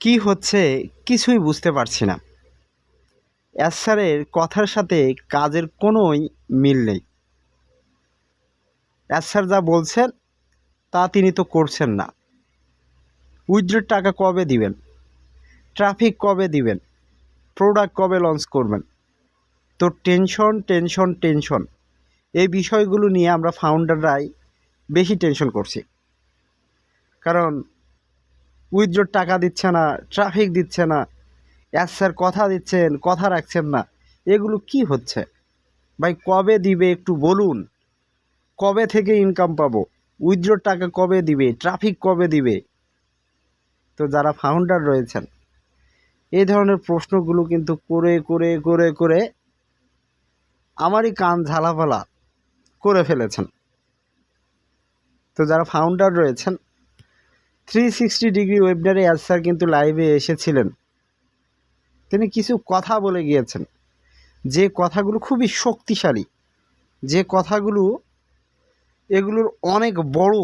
কি হচ্ছে কিছুই বুঝতে পারছি না। এস স্যারের কথার সাথে কাজের কোনোই মিল নেই। স্যার যা বলছেন, তা তিনি তো করছেন না। উইথড্রোর টাকা কবে দিবেন? ট্রাফিক কবে দিবেন? প্রোডাক্ট কবে লঞ্চ করবেন? তো টেনশন টেনশন টেনশন, এই বিষয়গুলো নিয়ে আমরা ফাউন্ডাররাই বেশি টেনশন করছি। কারণ উইথড্রোর টাকা দিচ্ছে না, ট্রাফিক দিচ্ছে না, এস স্যার কথা দিচ্ছেন, কথা রাখছেন না, এগুলো কি হচ্ছে? ভাই, কবে দিবে একটু বলুন? কবে থেকে ইনকাম পাবো? উইথড্রোর টাকা কবে দিবে? ট্রাফিক কবে দিবে? তো যারা ফাউন্ডার রয়েছেন, এই ধরনের প্রশ্নগুলো কিন্তু করে করে করে করে আমারই কান ঝালাফালা করে ফেলেছেন। তো যারা ফাউন্ডার রয়েছেন থ্রি সিক্সটি ডিগ্রি ওয়েবনারে অ্যাজ স্যার কিন্তু লাইভে এসেছিলেন। তিনি কিছু কথা বলে গিয়েছেন। যে কথাগুলো খুবই শক্তিশালী, যে কথাগুলো এগুলোর অনেক বড়,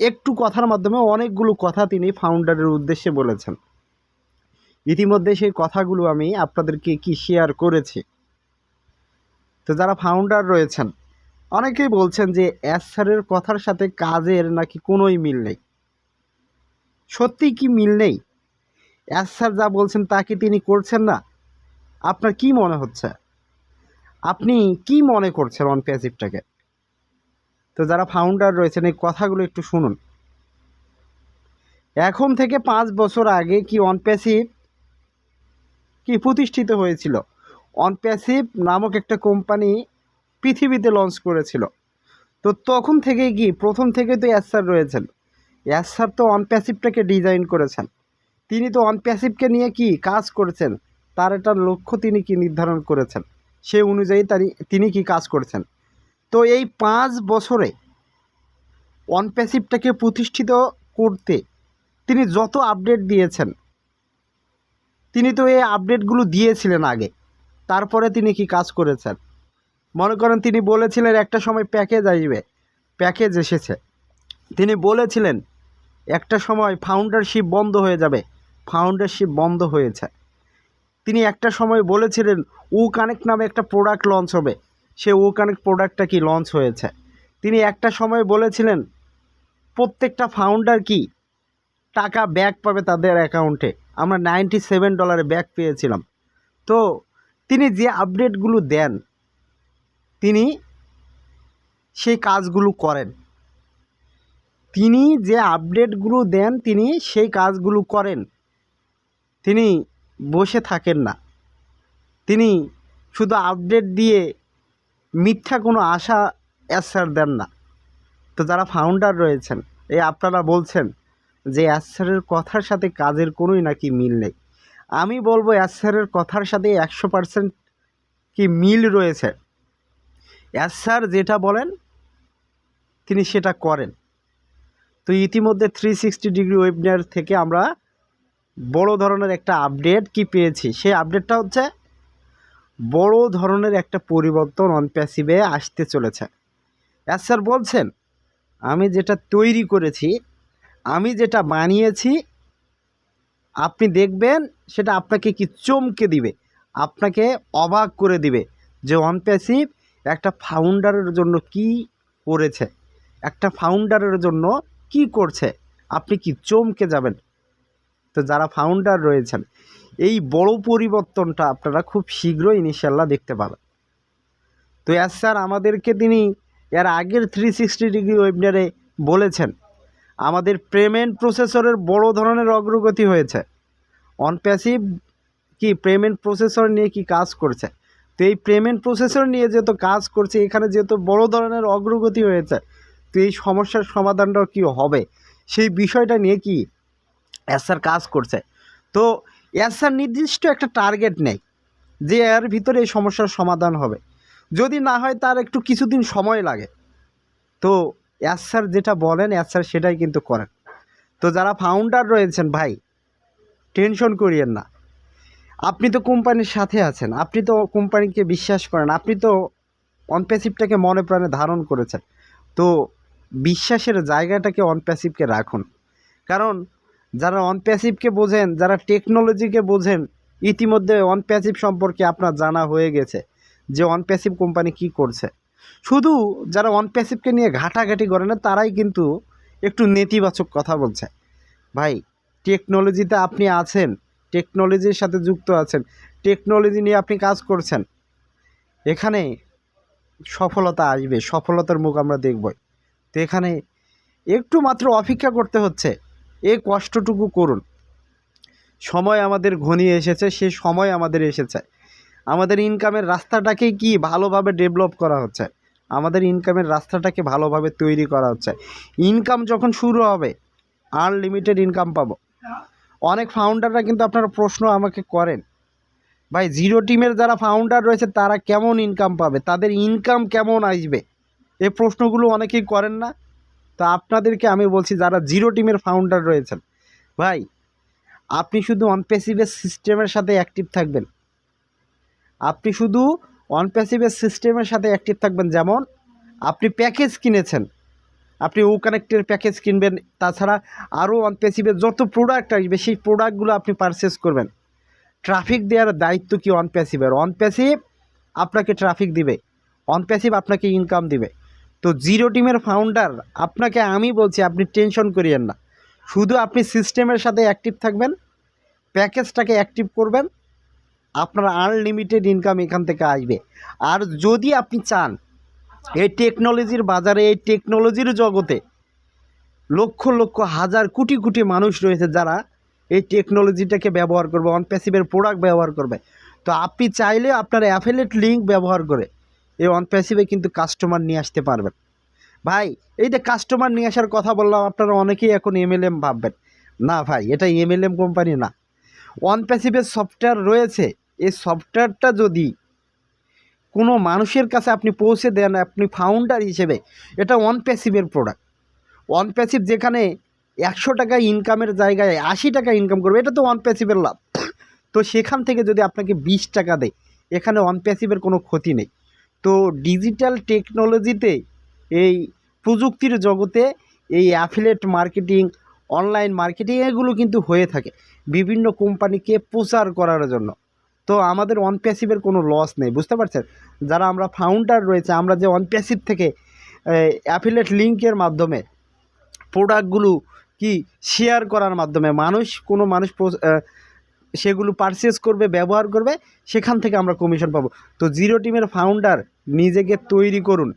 একটু কথার মাধ্যমে অনেকগুলো কথা তিনি ফাউন্ডারের উদ্দেশ্যে বলেছেন। ইতিমধ্যে সেই কথাগুলো আমি আপনাদেরকে কি শেয়ার করেছি? তো যারা ফাউন্ডার রয়েছেন অনেকেই বলছেন যে এস স্যারের কথার সাথে কাজের নাকি কোনোই মিল নেই। সত্যিই কি মিল নেই? এস স্যার যা বলছেন তা কি তিনি করছেন না? আপনার কি মনে হচ্ছে? আপনি কি মনে করছেন অন প্যাসিভটাকে তো যারা ফাউন্ডার রয়েছেন, এই কথাগুলো একটু শুনুন। এখন থেকে পাঁচ বছর আগে কি অন প্যাসিভ কি প্রতিষ্ঠিত হয়েছিল? অন প্যাসিভ নামক একটা কোম্পানি পৃথিবীতে লঞ্চ করেছিল। তো তখন থেকে কি, প্রথম থেকে তো স্যার রয়েছেন। স্যার তো অন প্যাসিভটাকে ডিজাইন করেছেন। তিনি তো অন প্যাসিভকে নিয়ে কি কাজ করেছেন, তার একটা লক্ষ্য তিনি কি নির্ধারণ করেছেন, সে অনুযায়ী তিনি কি কাজ করছেন। তো এই পাঁচ বছরে অন প্যাসিভটাকে প্রতিষ্ঠিত করতে তিনি যত আপডেট দিয়েছেন, তিনি তো এই আপডেটগুলো দিয়েছিলেন আগে, তারপরে তিনি কি কাজ করেছেন। মনে করেন তিনি বলেছিলেন, একটা সময় প্যাকেজ আসবে। প্যাকেজ এসেছে। তিনি বলেছিলেন, একটা সময় ফাউন্ডারশিপ বন্ধ হয়ে যাবে। ফাউন্ডারশিপ বন্ধ হয়েছে। তিনি একটা সময় বলেছিলেন উ কানেক্ট নামে একটা প্রোডাক্ট লঞ্চ হবে। সে উ কানেক্ট প্রোডাক্টটা কি লঞ্চ হয়েছে? তিনি একটা সময় বলেছিলেন, প্রত্যেকটা ফাউন্ডার কি টাকা ব্যাক পাবে তাদের অ্যাকাউন্টে আমরা নাইনটি সেভেন ডলারে ব্যাক পেয়েছিলাম। তো, তিনি যে আপডেটগুলো দেন তিনি সেই কাজগুলো করেন। তিনি যে আপডেটগুলো দেন, তিনি সেই কাজগুলো করেন। তিনি বসে থাকেন না। তিনি শুধু আপডেট দিয়ে মিথ্যা কোনো আশা অ্যাসার দেন না। তো যারা ফাউন্ডার রয়েছেন এই আপনারা বলছেন যে অ্যাসারের কথার সাথে কাজের কোনোই নাকি মিল নেই। আমি বলব অ্যাসারের কথার সাথে একশো পার্সেন্ট কি মিল রয়েছে। স্যার যেটা বলেন, তিনি সেটা করেন। তো ইতিমধ্যে থ্রি সিক্সটি ডিগ্রি ওয়েবিনার থেকে আমরা বড় ধরনের একটা আপডেট কি পেয়েছি? সেই আপডেটটা হচ্ছে বড় ধরনের একটা পরিবর্তন অন প্যাসিভে আসতে চলেছে। এস স্যার বলছেন, আমি যেটা তৈরি করেছি, আমি যেটা বানিয়েছি, আপনি দেখবেন সেটা আপনাকে কি চমকে দিবে, আপনাকে অবাক করে দিবে যে অন প্যাসিভ একটা ফাউন্ডারের জন্য কি করেছে? একটা ফাউন্ডারের জন্য কি করছে? আপনি কি চমকে যাবেন? তো যারা ফাউন্ডার রয়েছেন, এই বড় পরিবর্তনটা আপনারা খুব শীঘ্রই ইনশাল্লাহ দেখতে পাবেন। তো এস স্যার আমাদেরকে তিনি এর আগের থ্রি সিক্সটি ডিগ্রি ওয়েবিনারে বলেছেন, আমাদের পেমেন্ট প্রসেসরের বড় ধরনের অগ্রগতি হয়েছে। অন প্যাসিভ কি পেমেন্ট প্রসেসর নিয়ে কি কাজ করছে? তো এই পেমেন্ট প্রসেসর নিয়ে যেহেতু কাজ করছে, এখানে যেহেতু বড় ধরনের অগ্রগতি হয়েছে, তো এই সমস্যার সমাধানটাও কী হবে? সেই বিষয়টা নিয়ে কি এসআর কাজ করছে। তো এসআর নির্দিষ্ট একটা টার্গেট নেই যে এর ভিতরে এই সমস্যার সমাধান হবে। যদি না হয় তার একটু কিছুদিন সময় লাগে। তো এসআর যেটা বলেন এসআর সেটাই কিন্তু করেন। তো যারা ফাউন্ডার রয়েছেন ভাই টেনশন করিয়েন না। আপনি তো কোম্পানির সাথে আছেন, আপনি তো কোম্পানিকে বিশ্বাস করেন, আপনি তো অনপ্যাসিভটাকে মনে প্রাণে ধারণ করেছেন। তো বিশ্বাসের জায়গাটাকে অনপ্যাসিভকে রাখুন। কারণ যারা অনপ্যাসিভকে বোঝেন, যারা টেকনোলজিকে বোঝেন, ইতিমধ্যে অনপ্যাসিভ সম্পর্কে আপনার জানা হয়ে গেছে যে অন প্যাসিভ কোম্পানি কি করছে। শুধু যারা অনপ্যাসিভকে নিয়ে ঘাটাঘাটি করে না, তারাই কিন্তু একটু নেতিবাচক কথা বলছে। ভাই টেকনোলজিতে আপনি আছেন টেকনোলজির সাথে যুক্ত আছেন। টেকনোলজি নিয়ে আপনি কাজ করছেন। এখানে সফলতা আসবে, সফলতার মুখ আমরা দেখবই। তো এখানে একটু মাত্র অপেক্ষা করতে হচ্ছে, এই কষ্টটুকু করুন। সময় আমাদের ঘনিয়ে এসেছে, সে সময় আমাদের এসেছে। আমাদের ইনকামের রাস্তাটাকে কি ভালোভাবে ডেভেলপ করা হচ্ছে? আমাদের ইনকামের রাস্তাটাকে ভালোভাবে তৈরি করা হচ্ছে। ইনকাম যখন শুরু হবে আনলিমিটেড ইনকাম পাবো। অনেক ফাউন্ডাররা কিন্তু আপনারা প্রশ্ন আমাকে করেন। ভাই জিরো টিমের যারা ফাউন্ডার রয়েছে, তারা কেমন ইনকাম পাবে? তাদের ইনকাম কেমন আসবে? এই প্রশ্নগুলো অনেকেই করেন না। তো আপনাদেরকে আমি বলছি, যারা জিরো টিমের ফাউন্ডার রয়েছেন, ভাই, আপনি শুধু অনপ্যাসিভের সিস্টেমের সাথে অ্যাক্টিভ থাকবেন। আপনি শুধু অনপ্যাসিভের সিস্টেমের সাথে অ্যাক্টিভ থাকবেন। যেমন, আপনি প্যাকেজ কিনেছেন। আপনি ও কানেক্টের প্যাকেজ কিনবেন। তাছাড়া আরও অনপ্যাসিভের যত প্রোডাক্ট আসবে, সেই প্রোডাক্টগুলো আপনি পারচেস করবেন। ট্রাফিক দেওয়ার দায়িত্ব কি অনপ্যাসিভের অনপ্যাসিভ আপনাকে ট্রাফিক দিবে। অনপ্যাসিভ আপনাকে ইনকাম দিবে। তো জিরো টিমের ফাউন্ডার আপনাকে আমি বলছি, আপনি টেনশন করিয়েন না। শুধু আপনি সিস্টেমের সাথে অ্যাক্টিভ থাকবেন প্যাকেজটাকে অ্যাক্টিভ করবেন, আপনার আনলিমিটেড ইনকাম এখান থেকে আসবে। আর যদি আপনি চান এই টেকনোলজির বাজারে, এই টেকনোলজির জগতে লক্ষ লক্ষ হাজার কোটি কোটি মানুষ রয়েছে যারা এই টেকনোলজিটাকে ব্যবহার করবে অনপ্যাসিভের প্রোডাক্ট ব্যবহার করবে। তো আপনি চাইলে আপনার অ্যাফিলেট লিঙ্ক ব্যবহার করে এই অনপ্যাসিভে কিন্তু কাস্টমার নিয়ে আসতে পারবেন। ভাই, এই যে কাস্টমার নিয়ে আসার কথা বললাম, আপনারা অনেকেই এখন এমএলএম ভাববেন। না ভাই, এটা এমএলএম কোম্পানি না। অনপ্যাসিভের সফটওয়্যার রয়েছে, এই সফটওয়্যারটা যদি কোনো মানুষের কাছে আপনি পৌঁছে দেন, আপনি ফাউন্ডার হিসেবে, এটা ওয়ান অনপ্যাসিভের প্রোডাক্ট ওয়ান অনপ্যাসিভ যেখানে একশো টাকা ইনকামের জায়গায় আশি টাকা ইনকাম করবে, এটা তো ওয়ান অনপ্যাসিভের লাভ। তো সেখান থেকে যদি আপনাকে বিশ টাকা দেয়, এখানে ওয়ান অনপ্যাসিভের কোনো ক্ষতি নেই। তো ডিজিটাল টেকনোলজিতে এই প্রযুক্তির জগতে এই অ্যাফিলেট মার্কেটিং অনলাইন মার্কেটিং এগুলো কিন্তু হয়ে থাকে। বিভিন্ন কোম্পানিকে প্রচার করার জন্য। তো আমাদের অনপ্যাসিভের কোনো লস নেই, বুঝতে পারছেন? যারা আমরা ফাউন্ডার রয়েছে, আমরা যে অনপ্যাসিভ থেকে অ্যাফিলেট লিঙ্কের মাধ্যমে প্রোডাক্টগুলো কি শেয়ার করার মাধ্যমে মানুষ, কোনো মানুষ সেগুলো পারচেস করবে, ব্যবহার করবে, সেখান থেকে আমরা কমিশন পাবো। তো জিরো টিমের ফাউন্ডার নিজেকে তৈরি করুন।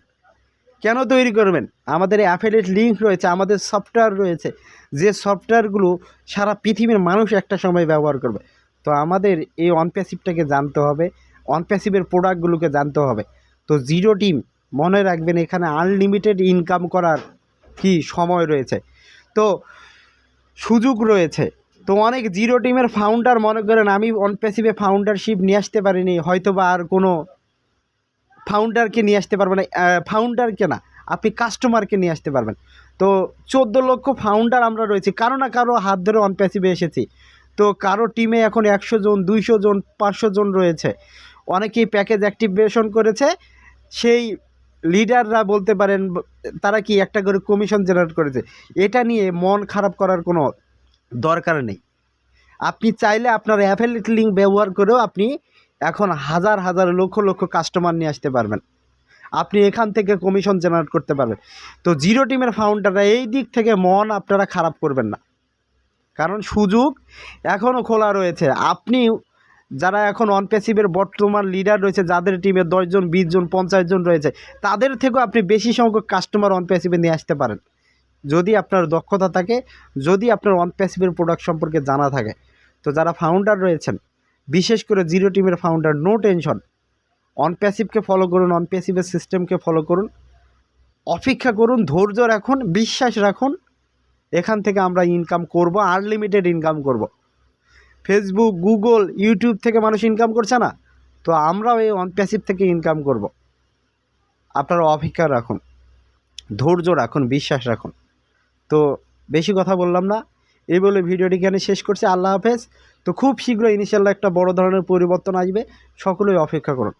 কেন তৈরি করবেন? আমাদের অ্যাফিলেট লিঙ্ক রয়েছে, আমাদের সফটওয়্যার রয়েছে। যে সফটওয়্যারগুলো সারা পৃথিবীর মানুষ একটা সময় ব্যবহার করবে। তো আমাদের এই অনপ্যাসিভটাকে জানতে হবে। অনপ্যাসিভের প্রোডাক্টগুলোকে জানতে হবে। তো জিরো টিম মনে রাখবেন এখানে আনলিমিটেড ইনকাম করার কি সময় রয়েছে। তো সুযোগ রয়েছে। তো অনেক জিরো টিমের ফাউন্ডার মনে করেন, আমি অনপ্যাসিভে ফাউন্ডারশিপ নিয়ে আসতে পারিনি হয়তো বা আর কোনো ফাউন্ডারকে নিয়ে আসতে পারবেন ফাউন্ডারকে না, আপনি কাস্টমারকে নিয়ে আসতে পারবেন। তো চোদ্দ লক্ষ ফাউন্ডার আমরা রয়েছি, কারও না কারও হাত ধরে অনপ্যাসিভে এসেছি। তো কারও টিমে এখন একশো জন, দুইশো জন, পাঁচশো জন রয়েছে। অনেকেই প্যাকেজ অ্যাক্টিভেশন করেছে। সেই লিডাররা বলতে পারেন, তারা কি একটা করে কমিশন জেনারেট করেছে। এটা নিয়ে মন খারাপ করার কোনো দরকার নেই। আপনি চাইলে আপনার অ্যাফিলিয়েট লিঙ্ক ব্যবহার করেও আপনি এখন হাজার হাজার, লক্ষ লক্ষ কাস্টমার নিয়ে আসতে পারবেন। আপনি এখান থেকে কমিশন জেনারেট করতে পারবেন। তো জিরো টিমের ফাউন্ডাররা এই দিক থেকে মন আপনারা খারাপ করবেন না। কারণ সুযোগ এখনও খোলা রয়েছে। আপনি যারা এখন অনপ্যাসিভের বর্তমান লিডার রয়েছে, যাদের টিমে দশজন বিশ জন, পঞ্চাশ জন রয়েছে, তাদের থেকেও আপনি বেশি সংখ্যক কাস্টমার অনপ্যাসিভে নিয়ে আসতে পারেন। যদি আপনার দক্ষতা থাকে, যদি আপনার অনপ্যাসিভের প্রোডাক্ট সম্পর্কে জানা থাকে। তো যারা ফাউন্ডার রয়েছেন, বিশেষ করে জিরো টিমের ফাউন্ডার নো টেনশন অনপ্যাসিভকে ফলো করুন অনপ্যাসিভের সিস্টেমকে ফলো করুন। অপেক্ষা করুন, ধৈর্য রাখুন, বিশ্বাস রাখুন। এখান থেকে আমরা ইনকাম করব আনলিমিটেড ইনকাম করব। ফেসবুক গুগল ইউটিউব থেকে মানুষ ইনকাম করছে না? তো আমরাও এই অনপ্যাসিভ থেকে ইনকাম করব। আপনারা অপেক্ষা রাখুন, ধৈর্য রাখুন, বিশ্বাস রাখুন। তো বেশি কথা বললাম না, এই বলে ভিডিওটি এখানে শেষ করছি, আল্লাহ হাফেজ। তো খুব শীঘ্রই ইনশাল্লাহ একটা বড় ধরনের পরিবর্তন আসবে, সকলেই অপেক্ষা করুন।